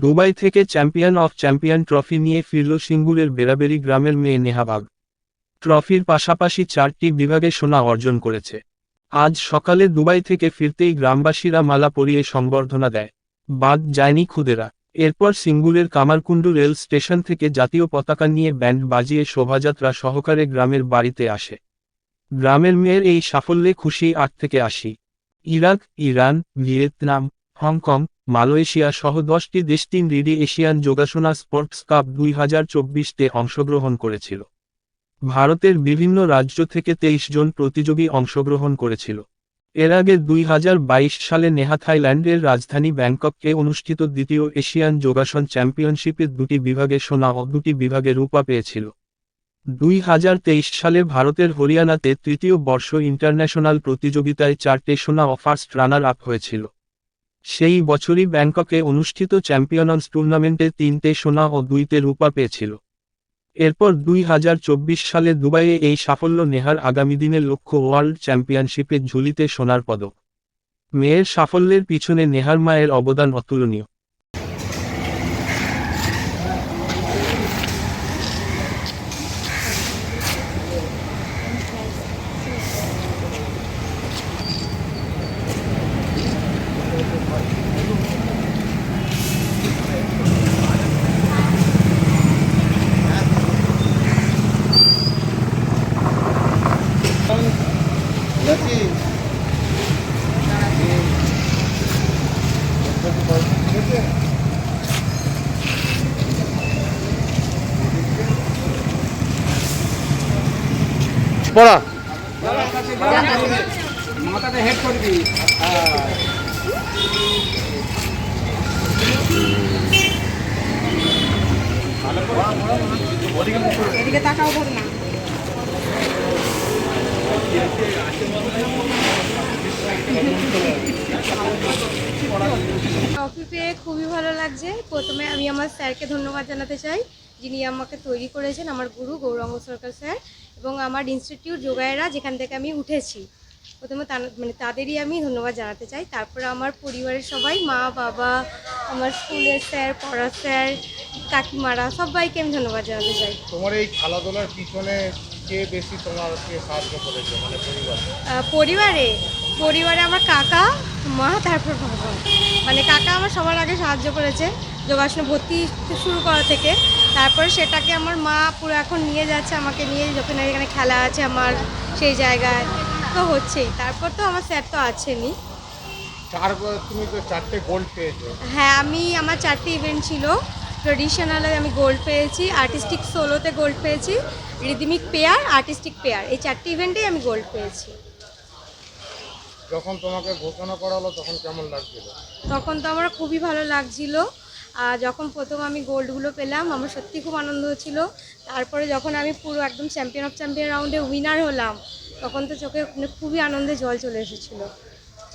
Dubai থেকে champion of champion trophy নিয়ে ফিরল সিঙ্গুরের বেরাবেরি গ্রামের মেয়ে নেহাবাগ ট্রফির পাশাপাশি চারটি বিভাগে সোনা অর্জন করেছে। আজ সকালে দুবাই থেকে ফিরতেই গ্রামবাসীরা মালা পরিয়ে সংবর্ধনা দেয়। বাদ যায়নি খুদেরা। এরপর সিঙ্গুরের কামারকুণ্ডু রেল স্টেশন থেকে জাতীয় পতাকা নিয়ে ব্যান্ড বাজিয়ে শোভাযাত্রা সহকারে গ্রামের বাড়িতে আসে। গ্রামের মেয়ের এই সাফল্যে খুশি আট থেকে আশি। Iraq, Iran, Vietnam, Hong Kong Malaysia সহ দশটি দেশ তিন রিডি এশিয়ান যোগাসনা স্পোর্টস কাপ দুই হাজার চব্বিশতে অংশগ্রহণ করেছিল। ভারতের বিভিন্ন রাজ্য থেকে তেইশ জন প্রতিযোগী অংশগ্রহণ করেছিল। এর আগে দুই হাজার বাইশ সালে নেহা থাইল্যান্ডের রাজধানী ব্যাংককে অনুষ্ঠিত দ্বিতীয় এশিয়ান যোগাসন চ্যাম্পিয়নশিপে দুটি বিভাগে সোনা ও দুটি বিভাগে রূপা পেয়েছিল। দুই হাজার তেইশ সালে ভারতের হরিয়ানাতে তৃতীয় বর্ষ ইন্টারন্যাশনাল প্রতিযোগিতায় চারটে সোনা ও ফার্স্ট রানার আপ হয়েছিল। সেই বছরই ব্যাংককে অনুষ্ঠিত চ্যাম্পিয়নস টুর্নামেন্টে তিনটে সোনা ও দুইতে রূপা পেয়েছিল। এরপর দুই হাজার চব্বিশ সালে দুবাইয়ে এই সাফল্য নেহার আগামী দিনের লক্ষ্য ওয়ার্ল্ড চ্যাম্পিয়নশিপে ঝুলিতে সোনার পদক। মেয়ের সাফল্যের পিছনে নেহার মায়ের অবদান অতুলনীয়। পড়া। মাথাটা হেড করবি এদিকে তাকাও না। ট্রফি পেয়ে খুবই ভালো লাগছে। প্রথমে আমি আমার স্যারকে ধন্যবাদ জানাতে চাই যিনি আমাকে তৈরি করেছেন আমার গুরু গৌরাঙ্গ সরকার স্যার এবং আমার ইনস্টিটিউট যোগায়েরা যেখান থেকে আমি উঠেছি। প্রথমে মানে তাদেরই আমি ধন্যবাদ জানাতে চাই। তারপরে আমার পরিবারের সবাই মা বাবা আমার স্কুলের স্যার পড়া স্যার কাকিমারা সবাইকে আমি ধন্যবাদ জানাতে চাই। তোমার এই খেলাধুলার পিছনে কে বেশি তোমাকে সাহায্য করেছে মানে পরিবার? পরিবারে? পরিবারে আমার কাকা মা তারপর বাবা। মানে কাকা আমার সবার আগে সাহায্য করেছে যোগাসনে ভর্তি শুরু করা থেকে। তারপরে সেটাকে আমার মা পুরো এখন নিয়ে যাচ্ছে আমাকে নিয়ে যখন এখানে খেলা আছে আমার সেই জায়গায়। তো হচ্ছেই। তারপর তো আমার স্যার তো আছেনই। চার তুমি তো চারটে গোল্ড পেয়েছ। হ্যাঁ আমি আমার চারটি ইভেন্ট ছিল। ট্রেডিশনালে আমি গোল্ড পেয়েছি আর্টিস্টিক সোলোতে গোল্ড পেয়েছি রিদমিক পেয়ার আর্টিস্টিক পেয়ার এই চারটি ইভেন্টেই আমি গোল্ড পেয়েছি। যখন তোমাকে ঘোষণা করা হলো তখন কেমন লাগছিল? তখন তো আমার খুবই ভালো লাগছিল। আর যখন প্রথম আমি গোল্ডগুলো পেলাম আমার সত্যি খুব আনন্দ হচ্ছিল। তারপরে যখন আমি পুরো একদম চ্যাম্পিয়ন অফ চ্যাম্পিয়ন রাউন্ডে উইনার হলাম তখন তো চোখে মানে খুবই আনন্দে জল চলে এসেছিল।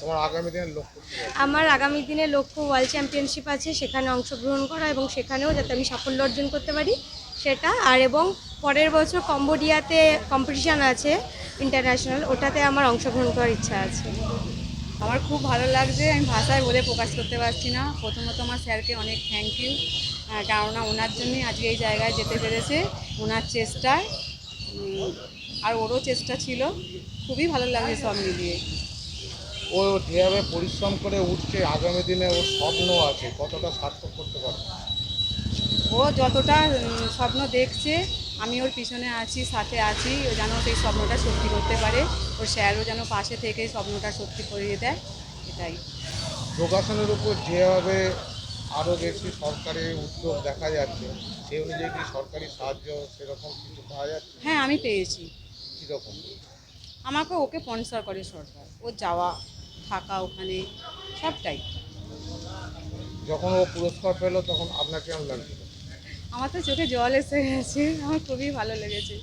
তোমার আগামী দিনের লক্ষ্য আমার আগামী দিনে লক্ষ্য ওয়ার্ল্ড চ্যাম্পিয়নশিপ আছে সেখানে অংশগ্রহণ করা এবং সেখানেও যাতে আমি সাফল্য অর্জন করতে পারি সেটা। আর এবং পরের বছর কম্বোডিয়াতে কম্পিটিশান আছে ইন্টারন্যাশনাল ওটাতে আমার অংশগ্রহণ করার ইচ্ছা আছে। আমার খুব ভালো লাগছে আমি ভাষায় বলে প্রকাশ করতে পারছি না। প্রথমত আমার স্যারকে অনেক থ্যাংক ইউ কেননা ওনার জন্যই আজকে এই জায়গায় যেতে পেরেছে ওনার চেষ্টায়। আর ওরও চেষ্টা ছিল। খুবই ভালো লাগছে সব মিলিয়ে। ও যেভাবে পরিশ্রম করে উঠছে আগামী দিনে ওর স্বপ্ন আছে কতটা সার্থক করতে পারবে? ও যতটা স্বপ্ন দেখছে আমি ওর পিছনে আছি সাথে আছি। ও যেন সেই স্বপ্নটা সত্যি করতে পারে। ওর স্যারও যেন পাশে থেকে স্বপ্নটা সত্যি করিয়ে দেয়। এটাই। যোগাসনের উপর যেভাবে আরও বেশি সরকারি উদ্যোগ দেখা যাচ্ছে সেই অনুযায়ী কি সরকারি সাহায্য সেরকম কিছু পাওয়া যাচ্ছে? হ্যাঁ আমি পেয়েছি। কীরকম? আমাকে ওকে স্পন্সর করে সরকার। ও যাওয়া থাকা ওখানে সবটাই। যখন ও পুরস্কার পেল তখন আপনার কেমন লাগছিল আমার তো চোখে জল এসে গেছে আমার খুবই ভালো লেগেছে।